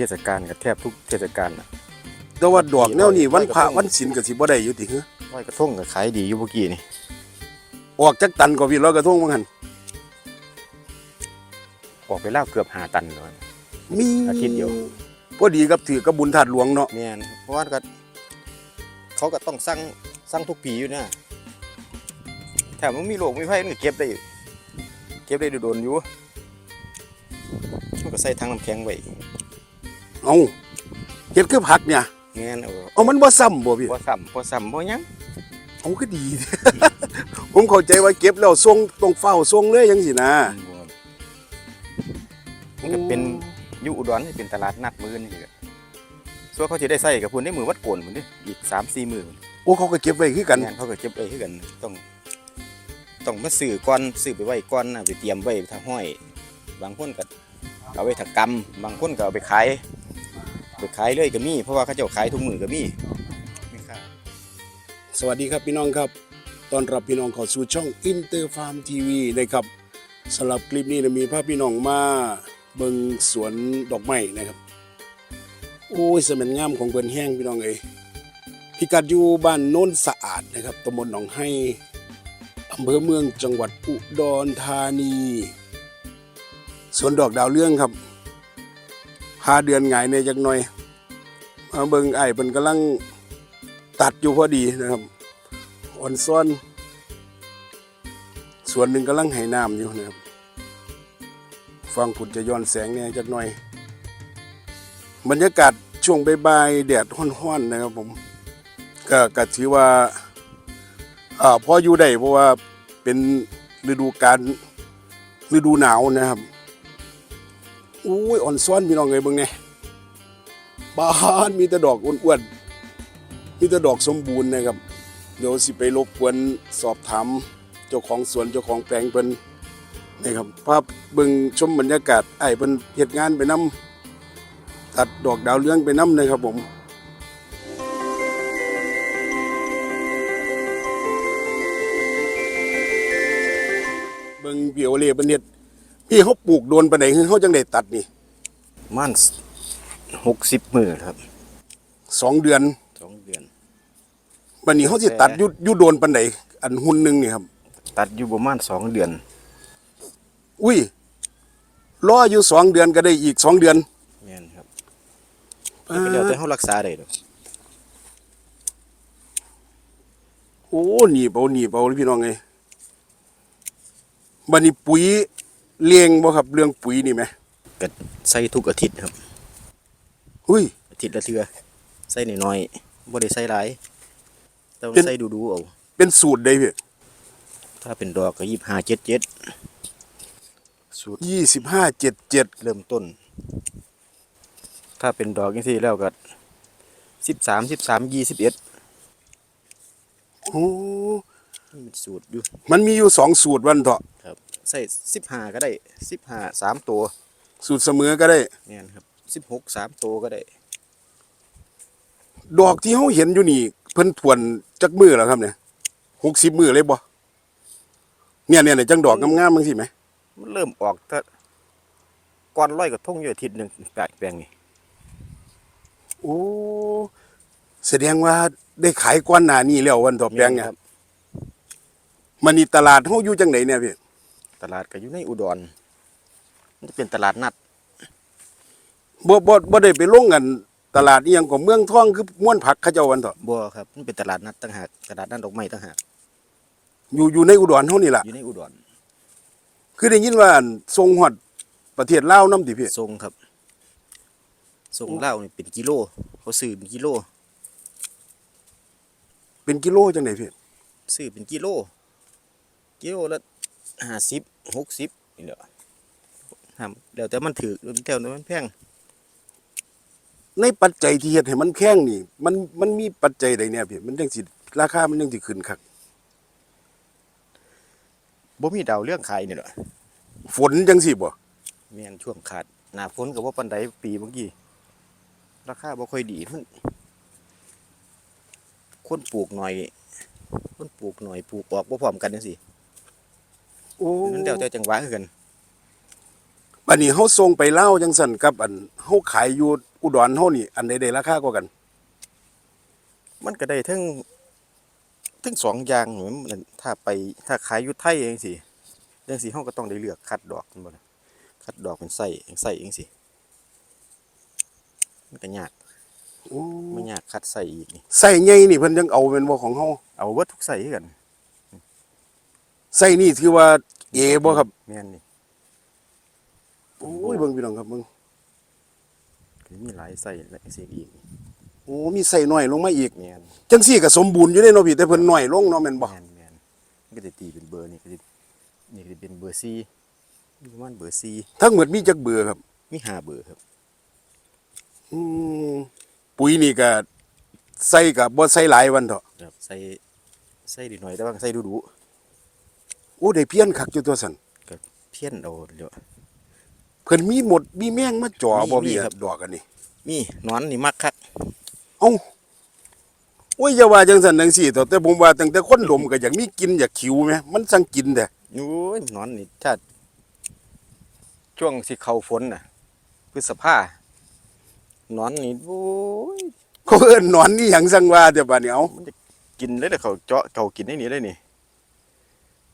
มันก็เป็นเทศกาลกับแทบทุกเทศกาลน่ะแต่ว่าดอกแนวนี้วันพระลอยกระทงวันศีลก็สิบ่ได้อยู่ติฮะลอยกระทงก็ขายดีอยู่เมื่อกี้นี่ออกจักตันกว่าพี่ร้อยกระทงว่างั้นออกไปแล้วเกือบหาตันเลยมีอาทิตย์เดียวพอดีกับถือกับบุญถาดหลวงเนาะแม่นเพราะว่าก็เขาก็ต้องสั่งสั่งทุกปีอยู่นะถ้ามันมีโรคมีภัยมันก็เก็บได้อยู่เก็บได้โดนๆอยู่มันก็ใส่ถังน้ำแข็งไว้ เอาเฮ็ดคือผักเนี่ยแม่นเอาเอามันบ่ซ้ำบ่พี่บ่ซ้ำบ่ซ้ำบ่หยังเอาก็ดี ผมเข้าใจว่าเก็บแล้วส่งต้องเฝ้าส่งเลยจังซี่นะมันก็เป็นอยู่อุดรนี่เป็นตลาดนัดมื้อนี่ก็ส่วนเขาสิได้ใส่กับพุ่นได้มือวัดโกนพุ่นเด้อีก3-4มื้อโอ้เขาก็เก็บไว้คือกันงานเขาก็เก็บไว้คือกันต้องต้องมาซื้อก่อนซื้อไปไว้ก่อนนะไปเตรียมไว้ถ้าห้อย บางคนก็เอาไว้ถักกำบางคนก็เอาไปขาย ไปขายเลยก็มีเพราะว่าเขาเจ้าขายทุกมือก็มีมีค่สวัสดีครับพี่น้องครับตอนรับพี่น้องเข้าสู่ช่องอินเตอร์ฟาร์มทีวีนะครับสำหรับคลิปนี้นะมีภาพพี่น้องมาเบิงสวนดอกไม้นะครับโอ้ยสมันงามของเพิ่นแห้งพี่น้องเอ้ยพิกัดอยู่บ้านโน้นสะอาดนะครับตำบลหนองไห้อำเภอเมืองจังหวัดอุดรธานีสวนดอกดาวเรื่องครับ หาเดือนหงายในจักหน่อยมาเบิ่งไอ้เพิ่นกำลังตัดอยู่พอดีนะครับอ่อนซ้อน ส่วนหนึ่งกำลังให้น้ำอยู่นะครับฟังผุดจะย้อนแสงเนี่ยจักหน่อย บรรยากาศช่วงใบ่ายๆแดดห้อนๆนะครับผมก็ก็ถือว่าอ่าพออยู่ได้เพราะว่าเป็นฤดูกาลฤดูหนาวนะครับ อุ้ยอ่อนซ้อนพี่น้องเอ้ยเบิ่งเนี่ยบ้านมีแต่ดอกอ้วนๆมีแต่ดอกสมบูรณ์นะครับเดี๋ยวสิไปรบกวนสอบถามเจ้าของสวนเจ้าของแปลงเพิ่นนะครับภาพเบิ่งชมบรรยากาศไอ้เพิ่นเฮ็ดงานไปนํตัดดอกดาวเรืองไปนํนะครับผมเบิ่งพี่โอเล่เพิ่นเฮ็ด พี่เขาปลูกโดนปานใดคือเขาจังได้ตัดนี่มันหกสิบมือครับสองเดือนสองเดือน บัดนี้เขาสิตัดอยู่อยู่โดนปานใดอันหุ่นหนึงนี่ครับ ตัดอยู่ประมาณสองเดือน อุ้ยรออยู่สองเดือนก็ได้อีกสองเดือนแม่นครับมันก็แล้วแต่เขารักษาได้ดอกโอ้หนีบเอาหนีบเอาพี่น้องไงบันนี้ปุ๋ย เลี้ยงบ่ครับเรื่องปุ๋ยนี่ไหมก็ใส่ทุกอาทิตย์ครับ อุ้ย อาทิตย์ละเทื่อใส่น้อยๆบ่ได้ใส่หลายต้องเป็น ใส่ดูๆเอาเป็นสูตรได้พี่ถ้าเป็นดอกก็ยี่ห้าเจ็ดเจ็ดสูตรยี่สิบห้าเจ็ดเจ็ดเริ่มต้น ถ้าเป็นดอกจังซี่แล้วก็สิบสามสิบสามยี่สิบเอ็ดโอ้นี่เป็นสูตรอยู่มันมีอยู่สองสูตรวันเถาะครับ ใส่สิบห้าก็ได้สิบห้าสามตัวสูตรเสมอก็ได้เนี่ยครับสิบหกสามตัวก็ได้ ดอกที่เขาเห็นอยู่นี่ เพิ่นทวนจักมือแล้วครับเนี่ยหกสิบมือเลยบ่เนี่ยเนี่ยเนี่ยจังดอกงามๆมั้งสิไหมมันเริ่มออกถ้าก่อนร้อยกระทงอยู่อาทิตย์หนึ่งแปลกแปลงนี่โอ้แสดงว่าได้ขายก้อนหน้านี้แล้ววันต่อแปลงเนี่ยครับมันนี่ตลาดเขาอยู่จังไหนเนี่ยพี่ ตลาดก็อยู่ในอุดร มันจะเป็นตลาดนัด บ่บ่บ่ได้ไปลงกันตลาดอีหยังของเมืองทองคือม่วนผักเขาเจ้าวันเถาะบัวครับ มันเป็นตลาดนัดต่างหากตลาดนัดดอกไม้ต่างหากอยู่อยู่ในอุดรเฮานี่ล่ะ อยู่ในอุดรคือได้ยินว่าอั่นทรงฮอดประเทศลาวนำติพี่ทรงครับทรงเหล้านี่เป็นกิโล เขาซื้อเป็นกิโล เป็นกิโลจังไดพี่ซื้อเป็นกิโล กิโลละ ห้าสิบหกสิบนี่แหละห้ามเดี๋ยวแต่มันถือแล้วแต่มันแพงในปัจจัยที่เฮ็ดให้มันแข็งนี่ มันมันมีปัจจัยใดเนี่ยพี่มันจังสิราคามันจังสิขึ้นคักบ่มีดาวเรื่องขายนี่แหละฝนจังสิบ่แม่นช่วงขาดหน้าฝนก็บ่ปานใดปีเมื่อกี้ราคาบ่ค่อยดีมันคนปลูกหน่อย คนปลูกหน่อยปลูกออกบ่พร้อมกันจังซี่ โอ้มันเดี๋ยวแต่จังหวะคือกันบัดนี้เฮาส่งไปลาวจังซั่นกับอันเฮาขายอยู่อุดรเฮานี่ อันใดได้ราคากว่ากัน มันก็ได้ทั้งทั้งสองอย่างเหมือนมันถ้าไปถ้าขายอยุไทยเองสิเรื่องสิเฮาก็ต้องได้เลือกคัดดอกมันบ่ล่ะคัดดอกเป็นไส้ไส้เองสิมันก็ยากโอ้ไม่ยากคัดไส้อีกนี่ไส้ใหญ่นี่เพิ่นยังเอาเป็นบ่ของเฮาเอาเบิดทุกไส้คือกัน ไส้นี่ถือว่าเอบ่ครับแม่นนี่โอ้ยเบิ่งพี่น้องครับเบิ่งก็มีหลายไส้หลายสิอีกโอ้มีไส้น้อยลงมาอีกแม่นจังซี่ก็สมบูรณ์อยู่เด้เนาะพี่แต่เพิ่นน้อยลงเนาะแม่นบ่แม่นแม่นมันก็จะตีเป็นเบอร์นี่ก็จะนี่ก็จะเป็นเบอร์ซีประมาณเบอร์ซีทั้งหมดมีจักเบื่อครับ มีห้าเบอร์ครับอืมปุ๋ยนี่ก็ใส่ก็บ่ใส่หลายวันเถอะครับใส่ใส่ดีหน่อยแต่ว่าใส่ดูดูโอ้ได้เพี้ยนคักอยู่ตัวสั่นๆเพี้ยนเอาเดี๋ยว เพิ่นมีหมดมีแมงมาจ่อบ่มีพี่ครับ ดอกอันนี้มีหนอนนี่มักคักเอ้าโอ้ยอย่าว่าจังซั่นจังซี่ตัวแต่ผมว่าตั้งแต่คนดมก็อยากมีกินอยากขิวแหมมันสั่งกินแต่โอ้ยหนอนนี่ถ้าช่วงสิเข้าฝนน่ะพฤษภาหนอนนี่โอ้ยเขาเอิ้นหนอนนี่หยังสั่งว่าแต่บัดนี้เอ้ามันจะกินเลยเด้อเขาเจาะเขากินได้นี่เลยนี่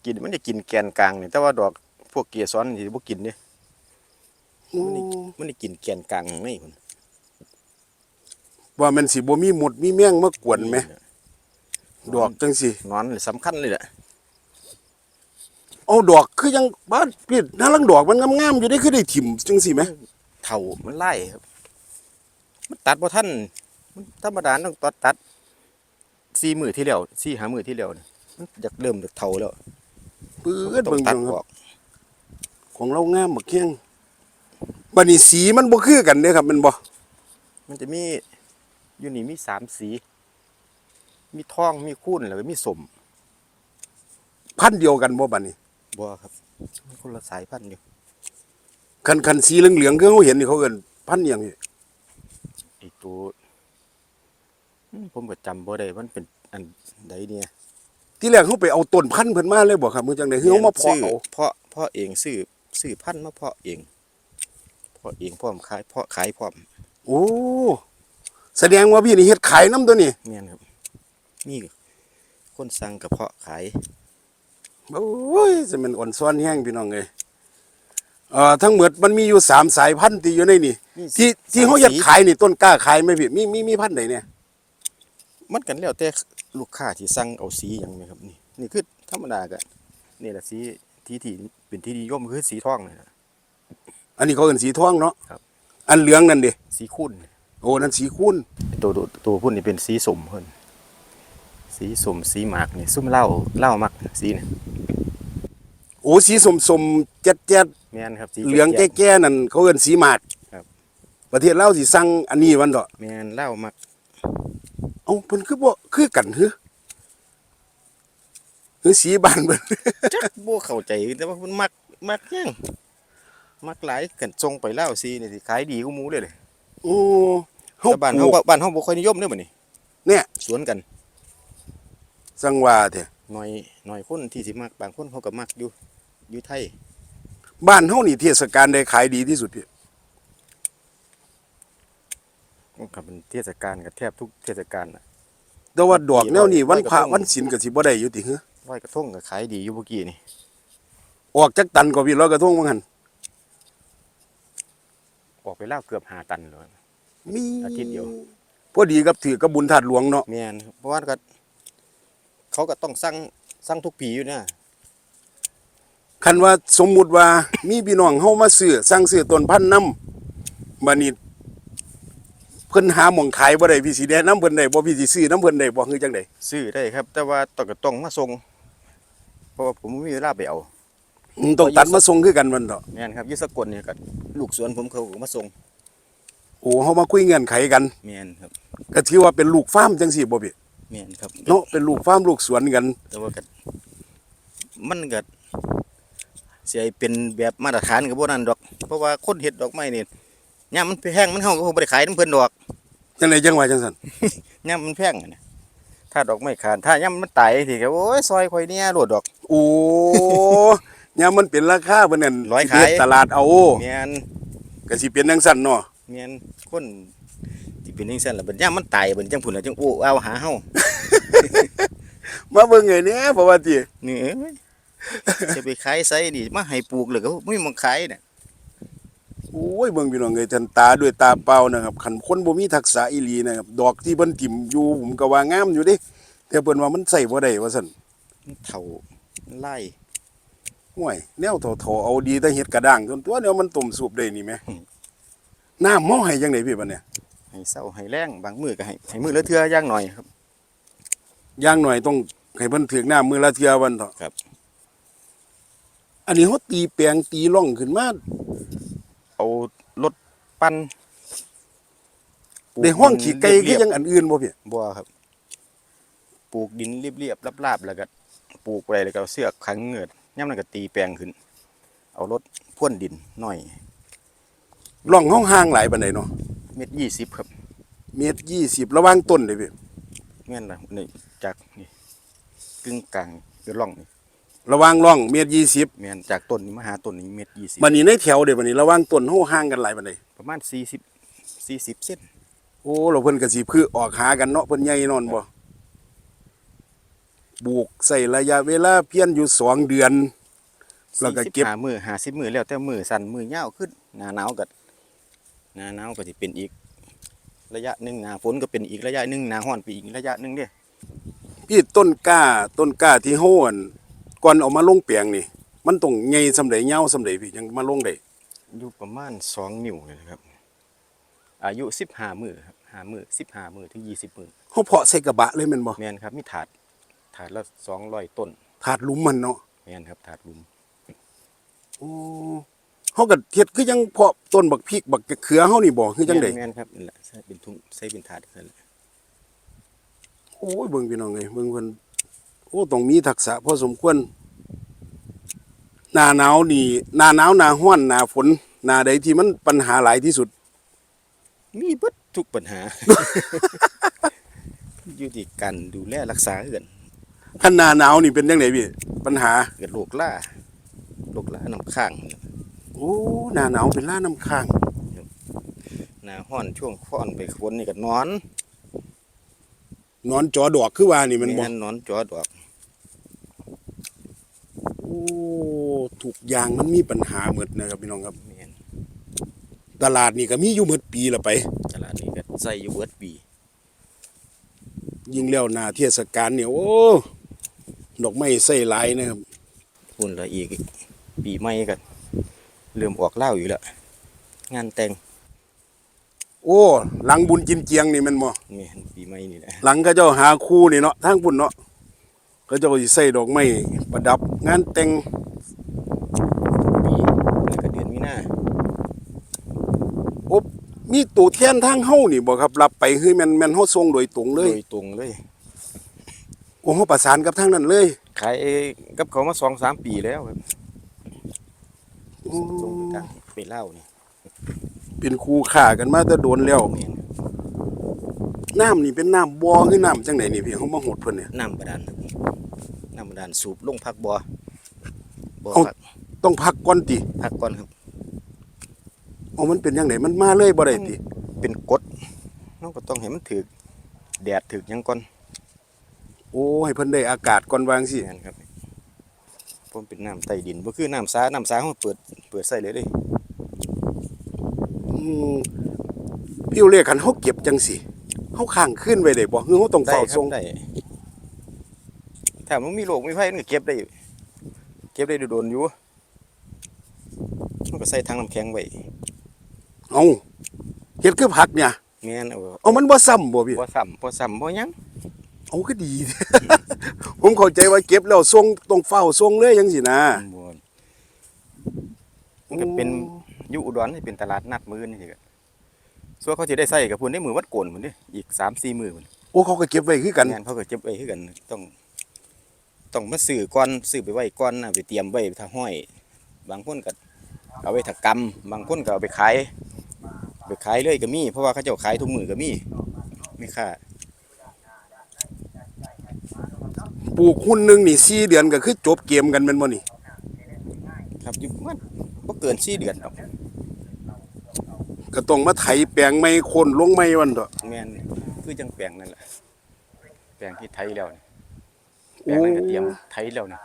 กินมันจะกินแกนกลางนี่แต่ว่าดอกพวกเกียร์ซ้อนนี่บ่กินเด้มันได้มันได้กินแกนกลางข้างในพุ่นว่ามันสิบ่มีหมดมีแมงมากวนแหมดอกจังซี่หนอนนี่สำคัญเลยแหละเอาดอกคือยังบ้านพี่น่าลังดอกมันงามๆอยู่ได้คือได้ถิ่มจังซี่แหมเถามันไล่ครับ มันตัดบ่ทันมันธรรมดาต้องตัดตัดสี่มือที่แล้วสี่หามือที่แล้วนี่มันอยากเริ่มจากเถาแล้ว ปื้ดต้อเบิ่งงตัจัดงคอรัอบกของเรางามบักเคียงบัดนี้สีมันบ่คือกันเด้ครับแมันบ่มันจะมีอยู่นี่มีสามสี มีทองมีคุ้นแล้วก็มีสมพันธุ์เดียวกันบ่บัดนี้บัวครับมันคนละสายพันธุ์อยู่คันคันสีเหลืองๆคือเฮาเห็นนี่เขาเอิ้นพันธุ์หยังนี่ไอ้ตัวอืมผมก็จำบ่ได้มันเป็นอันใดเนี่ย ที่แรกเฮาไปเอาต้นพันธุ์เพิ่นมาเลยบ่ครับมื้อจังได๋คือเฮามาเพาะซื้เอาเพาะเพาะเองซื้อซื้อพันธุ์มาเพาะเองเพาะเองพร้อมขายเพาะขายพร้อมโอ้แสดงว่าพี่นี่เฮ็ดขายนํตัวนี้แม่นครับนี่คนสั่งกระเพาะขายโอ้ยจะมันอ่อนซ้อนแห้งพี่น้องเอ้ยเอ่อทั้งหมดมันมีอยู่สามสายพันธุ์ที่อยู่ในนี่ นี่ที่ที่เฮาสมเฮ็ดสีขายนี่ต้นกล้าขายไหมพี่มีมีมีพันธุ์ใดเนี่ย มันกันแล้วแต่ ลูกค้าที่สั่งเอาสีอย่างนี้ครับนี่นี่คือธรรมดาก็นี่แหละสีที่ที่เป็นที่นิยมคือสีทองนี่แหละอันนี้เขาเอิ้นสีทองเนาะครับ อันเหลืองนั่นดิสีคุ้นโอ้นั่นสีคูนตัวตัวตัวพุ่นนี่เป็นสีสมเพิ่นสีสมสีหมากนี่ซุ่มเหล้าเหล้ามักสีนี่โอ้สีสมๆแจ๊ดแม่นครับสีๆเหลืองแก่แก่ๆนั่นเขาเอิ้นสีหมากครับ ประเทศลาวสิสั่งอันนี้วันเถอะแม่นเหล้ามัก เอ้าเพิ่นคือบ่คือกันหือคือสีบ้านเพิ่นจักบ่เข้าใจแต่ว่าเพิ่นมักมักแฮงมักหลายกันส่งไปเหล้าสีนี่สิขายดีกว่าหมูเลยเด้โอ้เฮาแต่บ้านปเฮาลูกบ้านเฮาบ่ค่อยนิยมเด้อบัดนี้ เนี่ย สวนกันสังว่าแท้หน่อยหน่อยคนที่สิมักบางคนเขาก็มักอยู่อยู่ไทย บ้านเฮานี่เทศกาลใดขายดีที่สุดพี่ มันก็เป็นเทศกาลก็แทบทุกเทศกาลน่ะแต่ว่าดอกแนวนี้วันพระร้อยกระทงวันศีลก็สิบ่ได้อยู่ติหือร้อยกระทงก็ขายดีอยู่เมื่อกี้นี่ออกจักตันก็พี่ร้อยกระทงว่างั้นออกไปแล้วเกือบ5ตันเลยมีอาทิตย์เดียวพอดีกับถือกับบุญถาดหลวงเนาะแม่นครับเพราะว่าก็เขาก็ต้องสั่งสั่งทุกปีอยู่นะคันว่าสมมุติว่ามีพี่น้องเฮามาซื้อสั่งซื้อต้นพันธุ์นำบัดนี้ เพิ่นหาหม่องขายบ่ได้พี่สิแนะนำเพิ่นได้บ่พี่สิซื้อนํเพิ่นได้บ่คือจังไดซื้อได้ครับ แต่ว่าต้องก็ต้องมาส่งเพราะว่าผมบ่มีเวลาไปเอาอืมต้องตัดมาส่งคือกันมันเนาะแม่นครับอยี่สกลเนี่ยก็ลูกสวนผมเขาก็มาส่งโอ้เฮามาคุยเงื่อนไขกันแม่นครับก็ถือว่าเป็นลูกฟาร์มจังซี่บ่พี่แม่นครับเนาะเป็นลูกฟาร์มลูกสวนกัน แต่ว่าก็มันก็เสียเป็นแบบมาตรฐานกับพวกนั้นดอก เพราะว่าคนเห็ดดอกไม้นี่ ย่ามมันแพงมันเฮาก็คงบ่ได้ขายน้ำเพิ่นดอกจังไดจังว่าจังซั่นย่ามมันแพงอะนะถ้าดอกไม้ขาดถ้าย่ามมันตายทีก็โอ้ยซอยข่อยเนี่ยโลดดอก โอ้ยามมันเป็นราคาเพิ่นนั่นร้อยสิไปเฮ็ดขายตลาดเอาแม่นก็สิเป็นจังซั่นเนาะแม่นคนที่เป็นจังซั่นล่ะบัดยามมันตายบัดจังพุ่นล่ะจังโอ้เอาหาเฮามาเบิ่งไงเนี่ยเพราะว่าติ นี่เอ้ยจะไปขายไสนี่มาให้ปลูกแล้วก็บ่มีหมองขายน่ะ โอ้ยเบิ่งพี่น้องเอ้ยท่านตาด้วยตาเปล่านะครับคันคนบ่มีทักษะอีหลีนะครับดอกที่เพิ่นทิ่มอยู่ผมก็ว่างามอยู่เด้แต่เพิ่นว่ามันใส่บ่ได้ว่าซั่นมันเฒ่ามันไล่ห่วยแนวเฒ่าๆเอาดีแต่เฮ็ดกระด้างจนตัวเนี่ยมันต้มสุปได้นี่แหมน้ำเมาให้จังได๋พี่บัดเนี่ยให้เศร้าให้แรงบางมื้อก็ให้ให้มื้อละเทื่ออย่างหน่อยครับอย่างหน่อยต้องให้เพิ่นถึกน้ำมื้อละเทื่อวันเถาะครับ อันนี้เฮาตีแปลงตีร่องขึ้นมา เอารถปั้นปลูกได้ห้องขี้ไก่เรีคือยบจังอันอื่นบ่พี่ๆบ่ครับ ปลูกดินเรียบๆราบๆแล้วก็ปลูกไว้แล้วก็เอาเสือกขังเงือดย่ำนั้นก็ตีแปลงขึ้น เอารถพ่วนดินหน่อยร่องห้องห่างหลายปานใดเนาะเม็ดยี่สิบครับเมตร20ระหว่างต้นเด้พี่แม่นละนี่จากนี่กึ่งกลางคือร่องนี่ ระหว่างร่องเมตร20แม่นจากต้นนี้มาหาต้นนี้เม็ดยี่สิบบัดนี้ในแถวเด้บัดนี้ระหว่างต้นเฮาห่างกันหลายปานใดประมาณสี่สิบสี่สิบเส้นโอ้เราเพิ่นก็สิพือออกหากันเนาะเพิ่นใหญ่นอนบ่ปลูกใส่ระยะเวลาเพียงอยู่สองเดือน แล้วก็เก็บหามือหาสิบมือแล้วแต่มือสั่นมือยาวขึ้นหนาหนาวก็หนาหนาวก็จะเป็นอีก ระยะหนึ่งหนาฝนก็เป็นอีกระยะหนึ่งหนาห้อนไปอีกระยะหนึ่งเด้พี่ต้นกล้าต้นกล้าที่โหอั่น ก่อนเอามาลงเปียงนี่ มันต้องใหญ่สำใดยาวสำใดพี่ยังมาลงได้อยู่ประมาณสองนิ้วเลยนะครับ อายุสิบห้ามือครับห้ามือสิบห้ามือถึงยี่สิบมือเฮาเพาะใส่กระบะเลยแม่นบ่แมนครับมีถาดถาดละสองร้อยต้นถาดหลุมมันเนาะแมนครับถาดหลุมโอ้เฮาก็เฮ็ดคือยังเพาะต้นบักพริกบักเขือเฮานี่บ่คือจังได๋แมนครับนั่นแหละใส่เป็นทุ่งใส่เป็นถาดนั่นแหละโอ้ยเบิ่งพี่น้องเอ้ยเบิ่งเพิ่น โอ้ต้องมีทักษะพอสมควรหน้าหนาวนี่หน้าหนาวหน้าร้อนหน้าฝนหน้าใดที่มันปัญหาหลายที่สุด มีเบิดทุกปัญหา อยู่ที่การดูแลรักษาเกินคันหน้าหนาวนี่เป็นจังไดพี่ปัญหาเกิดโรคล่าโรคล่าน้ำข้างโอ้หน้าหนาวเป็นล่าน้ำค้างหน้าห้อนช่วงฟ้อนไปฝนนี่ก็นอนนอนจอดอกคือว่านี่มันบ่แม่นนอนจอดอก โอ้ทุกอย่างมันมีปัญหาหมดนะครับพี่น้องครับ แม่นตลาดนี่ก็มีอยู่หมดปีละไป ตลาดนี้ก็ใส่อยู่เบิดปียิ่งแล้วหน้าเทศกาลเนี่ยโอ้ดอกไม้ใส่หลายนะครับ พุ่นละอีก ปีใหม่ก็เริ่มออกเหล้าอยู่แล้วงานแต่งโอ้หลังบุญจินเจียงนี่แมันบ่แม่นปีใหม่นี่แหละหลังก็เจ้าหาคู่นี่เนาะทางพุ่นเนาะก็ เจ้าสิใส่ดอกไม้ประดับงานแต่งปีแล้วก็เดือนมีนาโอ้มีตัวแทนทางเฮานี่บ่ครับรับไปคือแม่นแม่นเฮาส่งโดยตรงเลโดยยตรงเลย โอ้เฮาประสานกับทางนั้นเลยขายกับเขามาสองสามปีแล้วครับโอ้ส่งไปทางไปเหล้านี่เป็นคู่ค้ากันมาแต่โดนแล้วแม่น น้ำนี่เป็นน้ำบ่อคือน้ำจังไดนี่พี่เฮามาหดเพิ่นเนี่ยน้ำบาดาลครับน้ำบาดาลสูบลงพักบ่อบ่อเอาพักต้องพักก่อนติพักก่อนครับเอามันเป็นจังไดมันมาเลยบ่ได้ติเป็นกฎเราก็ต้องให้มันถึกแดดถึกหยังก่อนโอ้ให้เพิ่นได้อากาศก่อนวางสิแม่นครับผมเป็นน้ำใต้ดินบ่คือน้ำสาน้ำสาเขาเปิดเปิดใส่เลยเลยอืมพี่เอาเลขคันเฮาเก็บจังสิ เฮาค้างคืนไว้ได้บ่คือเฮาต้องได้เฝ้าครัส่บงได้ถ้ามันมีโรคมีภัยมันก็เก็บได้อยู่เก็บได้โดนๆอยู่มันก็ใส่ถังน้ำแข็งไว้เอาเฮ็ดคือผักเนี่ย แม่นเอาเอามันบ่ซ้ำบ่พี่บ่ซ้ำบ่ซ้ำบ่หยังเอาก็ดี ผมเข้าใจว่าเก็บแล้วส่งต้องเฝ้าส่งเลยจังสินะบ่มันก็เป็นอยู่อุดรนี่เป็นตลาดนัดมื้อนี่ก็ ส่วนเขาสิได้ใส่กับพุ่นได้มือวัดโกนพุ่นเด้อีก3-4มื้อพุ่นโอ้เขาก็เก็บไว้คือกันแม่นเขาก็เก็บไว้คือกันต้อง ต้องมาซื้อก่อนซื้อไปไว้ก่อนนะไปเตรียมไว้ถ้าห้อย บางคนก็เอาไว้ถ้ากำบางคนก็เอาไปขายไปขายเลยก็มีเพราะว่าเขาเจ้าขายทุกมือก็มีไม่ค่าปลูกหุ้นหนึงนี่4เดือนก็คือจบเกมกันแม่นบ่นี่บ่เกิน4เดือนดอก ก็ต้องมาไถแปลงไม่โคนลงไม่วันเถอะแม่นคือจังแปลงนั่นแหละแปลงที่ไทยแล้วนี่แปลงนั้นก็เตรียมไทยแล้วนี่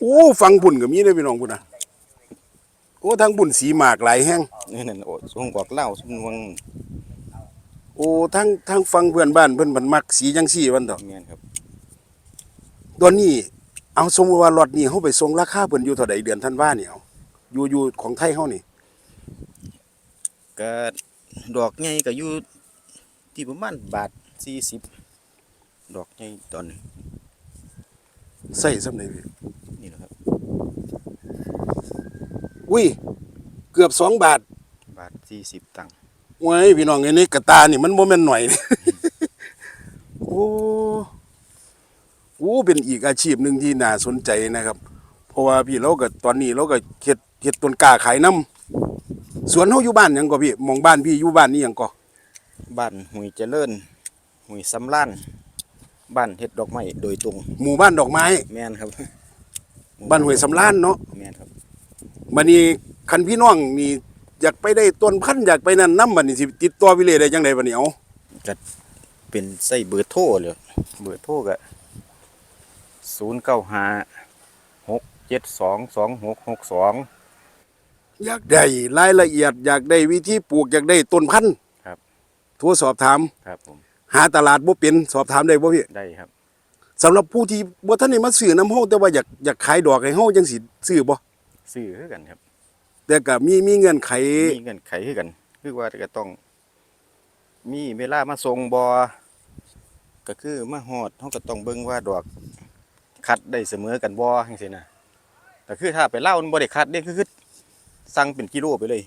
โอ้ฟังบุญก็มีเด้อพี่น้องพุ่นน่ะโอ้ทางบุญสีหมากหลายแห้งนี่นั่นโอ้ส่งกอกเหล้าซุมวังโอ้ทางทางฟังเพื่อนบ้านเพิ่นบันมักสีจังซี่วันเถอะแม่นครับตอนนี้เอาสมมุติว่าล็อตนี้เฮาไปส่งราคาเพิ่นอยู่เท่าใดเดือนธันวาเนี่ยเอาอยู่อยู่ของไทยเฮานี่ ก็ดอกใหญ่ก็อยู่ที่ประมาณบาท40ดอกใหญ่ตอนนี้ใส่ซำใดพี่นี่แหละครับ อุ้ย เกือบสองบาท บาท40ตังค์โอ้ยพี่น้องไอ้นี่กระตานี่มันบ่แม่นหน่อย โอ้โอ้เป็นอีกอาชีพหนึ่งที่น่าสนใจนะครับ เพราะว่าพี่เราก็ตอนนี้เราก็เฮ็ดเฮ็ดต้นกล้าขายน้ำ สวนเฮาอยู่บ้านหยังก็พี่หมองบ้านพี่อยู่บ้านนี่หยังก็บ้านหุยเจริญหุยสำล้านบ้านเฮ็ดดอกไม้โดยตรงหมู่บ้านดอกไม้ แม่นครับบ้านห้วยสำล้านเนาะแม่นครับบัดนี้คันพี่น้องนี่อยากไปได้ต้นพันธุ์อยากไปนั่นนำบัดนี้สิติดต่อวิเลได้จังไดบัดนี้เอาเป็นใส่เบอร์โทรเลยเบอร์โทรก็095 672 2662 อยากได้รายละเอียด อยากได้วิธีปลูกอยากได้ต้นพันธุ์ครับ โทรสอบถาม ครับผมหาตลาดบ่เป็นสอบถามได้บ่พี่ได้ครับ สำหรับผู้ที่บ่ทันได้มาซื้อน้ำเฮาแต่ว่าอยากอยากขายดอกให้เฮาจังสิซื้อบ่ซื้อคือกันครับแต่ก็มีมีเงื่อนไขมีเงื่อนไขคือกัน คือว่าก็ต้อง มีเวลามาส่งบอก็คือมาฮอดเขาก็ต้องเบิ่งว่าดอก คัดได้เสมอกันบ่จังซี่นะแต่คือถ้าไปเล่ามันบ่ได้คัดเด้คือคือ สั่งเป็นกิโลไปเลย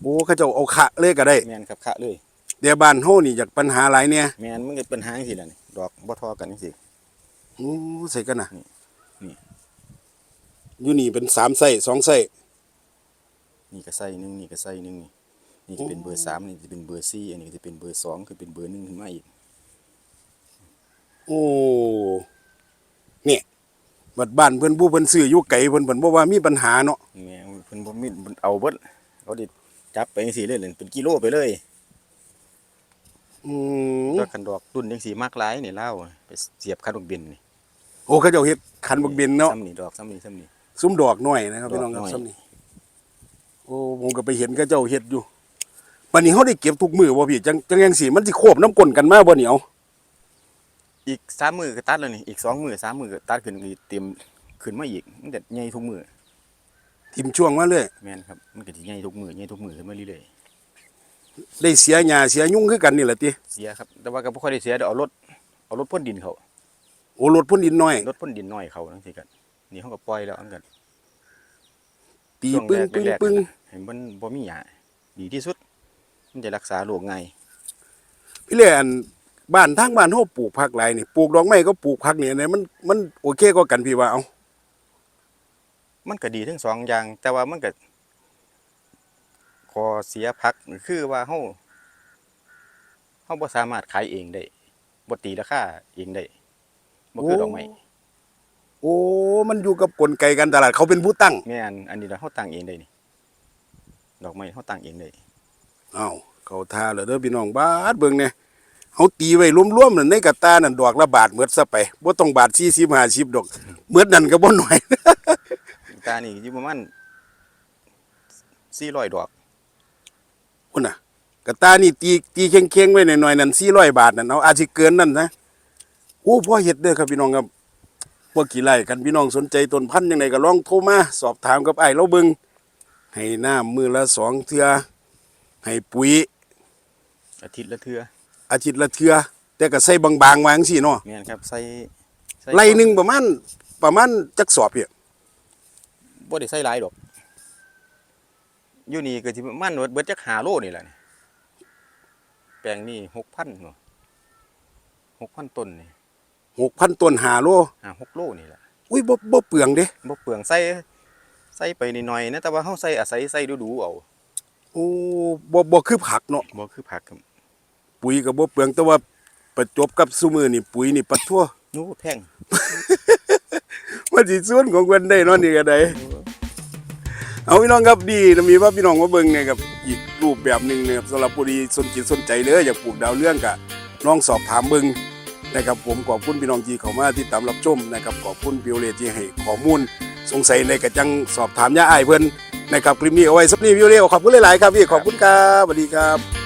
โอ้เขาเจ้าเอาขะเลยก็ได้ แม่นครับคะเลยเดี๋ยวบ้านเฮานี่อยากปัญหาหลายเนี่ยแม่นมันก็เป็นหางจังซี่ล่ะนี่ดอกบ่เทอกันจังซี่ โอ้ใส่กันน่ะนี่นี่ อยู่นี่เป็นสามไส้สองไส้ นี่ก็ใส่หนึงนี่ก็ใส่หนึงนี่นี่จะเป็นเบอร์สามนี่จะเป็นเบอร์สี่อันนี้ก็จะเป็นเบอร์สองคือเป็นเบอร์หนึ่งขึ้นมาอีกโอ้เนี่ยบัดบ้านเพิ่นผู้เพิ่นซื้ออยู่ไกลเพิ่นเพิ่นบ่ว่ามีปัญหาเนาะแม่ง เพิ่นบ่มีเพิ่นเอาเบิดเขาดิจับไปจังซี่เลยเลยเป็นกิโลไปเลยอืมแล้วคันดอกตุ่นจังซี่มากหลายนี่เล่าไปเสียบคันดอกเบนนี่โอ้เขาเจ้าเฮ็ดคันบักเบนเนาะซ้ำนี่ดอกซ้ำนี่ซ้ำนี่ซุ้มดอกน้อยนะครับพี่น้องครับดอกน้อยซ้ำนี่โอ้ผมก็ไปเห็นเขาเจ้าเฮ็ดอยู่บัดนี้เฮาได้เก็บทุกมื้อบ่พี่จังจังจังซี่มันสิโคบน้ำก้นกันมาบ่เหนียวอีกสามมือก็ตัดแล้วนี่อีกสองมือสามมือก็ตัดขึ้นอีกเตรียมขึ้นมาอีกมันจะใหญ่ทุกมือ ทิ่มช่วงมาเลยแม่นครับมันก็สิใหญ่ทุกมือใหญ่ทุกมือขึ้นมาเรื่อยได้เสียหญ้าเสียยุ่งคือกันนี่แหละติๆเสียครับ แต่ว่าก็บ่ค่อยได้เสียเดี๋ยวเอารถเอารถพ่นดินเขาโอ้รถพ่นดินน้อย รถพ่นดินน้อยเขาจังซี่กันนี่เขาก็ปล่อยแล้วอันกันตีช่วงปึ้งแรกปึ้งแรกๆปึ้งนั่นน่ะให้มันบ่มีหญ้าดีที่สุด มันจะรักษาโรคง่ายพี่เล่อันบ้านทางบ้านเฮาปลูกผักหลายนี่ปลูกดอกไม้ก็ปลูกผักนี่อันไหนมันมันโอเคกว่ากันพี่ว่าเอา มันก็ดีทั้งสองอย่าง แต่ว่ามันก็ขอเสียพักคือว่าเฮาเฮาบ่สามารถขายเองได้บ่ตีราคาเองได้บ่คือดอกไม้โอ้ มันอยู่กับกลไกการตลาดเขาเป็นผู้ตั้งแม่นอันนี้เราเฮาตั้งเองได้นี่ดอกไม้เฮาตั้งเองได้อ้าวเขาท่าแล้วเด้อพี่น้องบาดเบิ่งเนี่ยเฮาตีไว้รวมๆนั่นในกระตานั่นดอกละบาทหมดซะไปบ่ต้องบาท40 50ดอกหมดนั่นก็บ่น้อย ตานี่อยู่ประมาณ400ดอกพุ่นน่ะกระตานี่ตีตีเค็งๆไว้หน่อยๆนั่น400บาทนั่นเอาอาจสิเกินนั่นนะโอ้พ่อเฮ็ดเด้อครับพี่น้องครับพวกกี่ไร่กันพี่น้องสนใจต้นพันธุ์จังไดก็ลองโทรมาสอบถามกับอ้ายเราเบิ่งให้น้ำมือละสองเทื่อให้ปุ๋ย อาทิตย์ละเทื่ออาทิตย์ละเทื่อแต่ก็ใส่บางๆวาจังซี่เนาะแม่นครับใส่ใส่ไร่หนึงประมาณประมาณจักสอบเพีย บ่ได้ใส่หลายดอกอยู่นี่ก็สิประมาณเบิดจัก5โลนี่แหละนี่แปลงนี่6,000เนาะ6,000ต้นนี่6,000ต้น5โลห้า6โลนี่แหละอุ้ยบ่บ่เปลืองเด้บ่เปลืองใส่ใส่ไปนิดหน่อยนะแต่ว่าเฮาใส่อาศัยใส่ดูๆเอาโอ้บ่บ่คือผักเนาะบ่คือผักครับปุ๋ยก็บ่เปลืองแต่ว่าประจบกับซุมื้อนี่ปุ๋ยนี่ปัดทั่วโอ้แพงมันสิส่วนของเพิ่นได้เนาะนี่ก็ได้โอ้ เอาพี่น้องครับดีนะมีว่าพี่น้องมาเบิ่งเนี่ยครับอีกรูปแบบหนึ่งนะครับสำหรับผู้ดีสนจิตสนใจเลยอยากปลูกดาวเรื่องกะลองสอบถามเบิ่งนะครับผมขอบคุณพี่น้องที่เข้ามาที่ตามรับชมนะครับขอบคุณพิวเลที่ให้ข้อมูลสงสัยในกระจังสอบถามย่าอายเพื่อนนะครับคลิปนี้เอาไว้สักนี้พิวเลขอบคุณหลายๆครับพี่ขอบคุณครับสวัสดีครับ